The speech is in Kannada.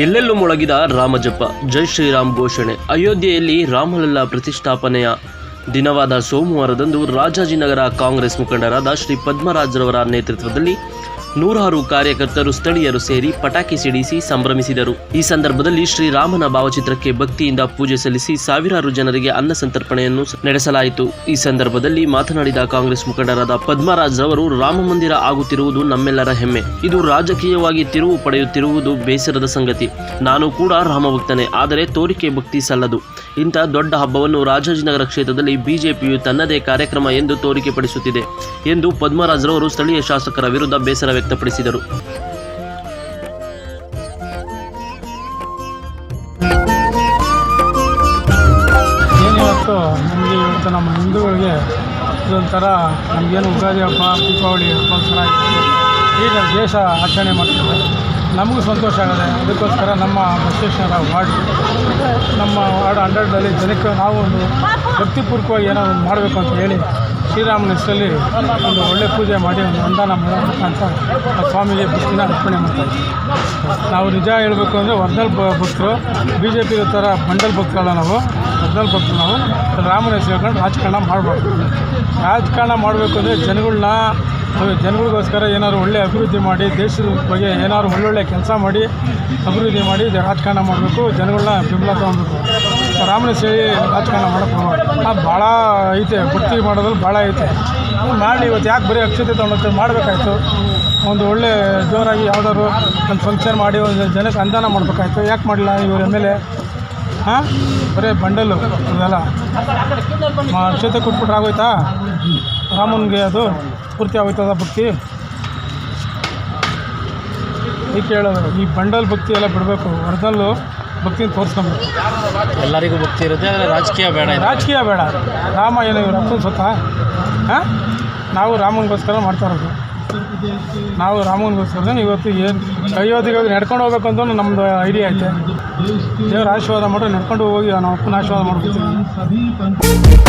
ಎಲ್ಲೆಲ್ಲೂ ಮೊಳಗಿದ ರಾಮಜಪ ಜೈ ಶ್ರೀರಾಮ್ ಘೋಷಣೆ. ಅಯೋಧ್ಯೆಯಲ್ಲಿ ರಾಮಲಲ್ಲಾ ಪ್ರತಿಷ್ಠಾಪನೆಯ ದಿನವಾದ ಸೋಮವಾರದಂದು ರಾಜಾಜಿನಗರ ಕಾಂಗ್ರೆಸ್ ಮುಖಂಡರಾದ ಶ್ರೀ ಪದ್ಮರಾಜ್ರವರ ನೇತೃತ್ವದಲ್ಲಿ ನೂರಾರು ಕಾರ್ಯಕರ್ತರು ಸ್ಥಳೀಯರು ಸೇರಿ ಪಟಾಕಿ ಸಿಡಿಸಿ ಸಂಭ್ರಮಿಸಿದರು. ಈ ಸಂದರ್ಭದಲ್ಲಿ ಶ್ರೀರಾಮನ ಭಾವಚಿತ್ರಕ್ಕೆ ಭಕ್ತಿಯಿಂದ ಪೂಜೆ ಸಲ್ಲಿಸಿ ಸಾವಿರಾರು ಜನರಿಗೆ ಅನ್ನ ಸಂತರ್ಪಣೆಯನ್ನು ನಡೆಸಲಾಯಿತು. ಈ ಸಂದರ್ಭದಲ್ಲಿ ಮಾತನಾಡಿದ ಕಾಂಗ್ರೆಸ್ ಮುಖಂಡರಾದ ಪದ್ಮರಾಜ್ ರವರು, ರಾಮ ಮಂದಿರ ಆಗುತ್ತಿರುವುದು ನಮ್ಮೆಲ್ಲರ ಹೆಮ್ಮೆ. ಇದು ರಾಜಕೀಯವಾಗಿ ತಿರುವು ಪಡೆಯುತ್ತಿರುವುದು ಬೇಸರದ ಸಂಗತಿ. ನಾನು ಕೂಡ ರಾಮಭಕ್ತನೇ, ಆದರೆ ತೋರಿಕೆ ಭಕ್ತಿ ಸಲ್ಲದು. ಇಂಥ ದೊಡ್ಡ ಹಬ್ಬವನ್ನು ರಾಜಾಜಿನಗರ ಕ್ಷೇತ್ರದಲ್ಲಿ ಬಿಜೆಪಿಯು ತನ್ನದೇ ಕಾರ್ಯಕ್ರಮ ಎಂದು ತೋರಿಕೆಪಡಿಸುತ್ತಿದೆ ಎಂದು ಪದ್ಮರಾಜರವರು ಸ್ಥಳೀಯ ಶಾಸಕರ ವಿರುದ್ಧ ಬೇಸರ ವ್ಯಕ್ತಪಡಿಸಿದರು. ನಮ್ಮ ಹಿಂದೂಗಳಿಗೆ ಇದೊಂಥರ ನಮಗೇನು ಉಗಾದಿ ಹಬ್ಬ, ದೀಪಾವಳಿ ಹಬ್ಬ ಈಗ ದೇಶ ಆಚರಣೆ ಮಾಡ್ತಾರೆ ನಮಗೂ ಸಂತೋಷ ಆಗಿದೆ ಅದಕ್ಕೋಸ್ಕರ ನಮ್ಮ ಬಸವೇಶ್ವರ ವಾರ್ಡ್ ನಮ್ಮ ವಾರ್ಡ್ ಹಂಡ್ರೆಡ್ನಲ್ಲಿ ಜನಕ್ಕೆ ನಾವು ಒಂದು ಭಕ್ತಿಪೂರ್ವಕವಾಗಿ ಏನೋ ಒಂದು ಮಾಡಬೇಕು ಅಂತ ಹೇಳಿ ಶ್ರೀರಾಮನ ಹೆಸರಲ್ಲಿ ಒಂದು ಒಳ್ಳೆ ಪೂಜೆ ಮಾಡಿ ಒಂದು ಅನುದಾನ ಮಾಡಬೇಕು ಅಂತ ಸ್ವಾಮಿಗೆ ಭಕ್ತಿನ ಅರ್ಪಣೆ ಮಾಡ್ತಾರೆ ನಾವು ನಿಜ ಹೇಳಬೇಕು ಅಂದರೆ ಒರ್ಜಿನಲ್ ಭಕ್ತರು ಬಿ ಜೆ ಪಿ ಥರ ಮಂಡಲ್ ಭಕ್ತರಲ್ಲ ನಾವು. ಒರ್ಜಿನಲ್ ಭಕ್ತರು ನಾವು. ರಾಮನ ಹೆಸರು ಹೇಳ್ಕೊಂಡು ರಾಜಕಾರಣ ಮಾಡಬಾರ್ದು. ರಾಜಕಾರಣ ಮಾಡಬೇಕು ಅಂದರೆ ಜನಗಳನ್ನ ಜನಗಳಿಗೋಸ್ಕರ ಏನಾದ್ರು ಒಳ್ಳೆ ಅಭಿವೃದ್ಧಿ ಮಾಡಿ, ದೇಶದ ಬಗ್ಗೆ ಏನಾದ್ರು ಒಳ್ಳೊಳ್ಳೆ ಕೆಲಸ ಮಾಡಿ, ಅಭಿವೃದ್ಧಿ ಮಾಡಿ ರಾಜಕಾರಣ ಮಾಡಬೇಕು, ಜನಗಳನ್ನ ಬೆಂಬಲ ತೊಗೊಬೇಕು ರಾಮನ ಸೇರಿ ರಾಜಕಾರಣ ಮಾಡೋಕ್ಕೆ ಅದು ಭಾಳ ಐತೆ ಭಕ್ತಿ ಮಾಡೋದ್ರಲ್ಲಿ ಭಾಳ ಐತೆ. ಮಾಡಿ, ಇವತ್ತು ಯಾಕೆ ಬರೀ ಅಕ್ಷತೆ ತೊಗೊಂಡೋಗ್ತದೆ ಮಾಡಬೇಕಾಯ್ತು. ಒಂದು ಒಳ್ಳೆ ಜೋರಾಗಿ ಯಾವ್ದಾದ್ರು ಒಂದು ಫಂಕ್ಷನ್ ಮಾಡಿ, ಒಂದು ಜನಕ್ಕೆ ಅನುದಾನ ಮಾಡಬೇಕಾಯ್ತು. ಯಾಕೆ ಮಾಡಲಿಲ್ಲ ಇವ್ರ ಎಂ ಎಲ್ ಎ? ಹಾಂ ಬರೀ ಬಂಡಲ್ಲು ಇದೆಲ್ಲ ಅಕ್ಷತೆ ಕೊಟ್ಬಿಟ್ರೆ ಆಗೋಯ್ತಾ? ರಾಮನಿಗೆ ಅದು ಪೂರ್ತಿ ಆಗೋಯ್ತದ ಭಕ್ತಿ? ಈ ಕೇಳೋದು ಈ ಬಂಡಲ್ ಭಕ್ತಿ ಎಲ್ಲ ಬಿಡಬೇಕು. ಒರಿಜಿನಲ್ಲು ಭಕ್ತಿನ ತೋರಿಸ್ಕೊಬೇಕು ಎಲ್ಲರಿಗೂ ಭಕ್ತಿ ಇರುತ್ತೆ ಆದರೆ ರಾಜಕೀಯ ಬೇಡ ರಾಜಕೀಯ ಬೇಡ. ರಾಮ ಏನು ಇವ್ರ ಅಪ್ಪನ ಸುತ್ತ ಹಾಂ? ನಾವು ರಾಮನಿಗೋಸ್ಕರ ಮಾಡ್ತಾ ಇರೋದು. ನಾವು ರಾಮನಿಗೋಸ್ಕರ ಇವತ್ತು ಏನು ಅಯೋಧ್ಯೆಗೆ ನಡ್ಕೊಂಡು ಹೋಗ್ಬೇಕು ಅಂತ ನಮ್ಮದು ಐಡಿಯಾ ಐತೆ. ದೇವ್ರ ಆಶೀರ್ವಾದ ಮಾಡಿ ನಡ್ಕೊಂಡು ಹೋಗಿ ನಾವು ಅಪ್ಪನ ಆಶೀರ್ವಾದ ಮಾಡ್ಕೊತೀವಿ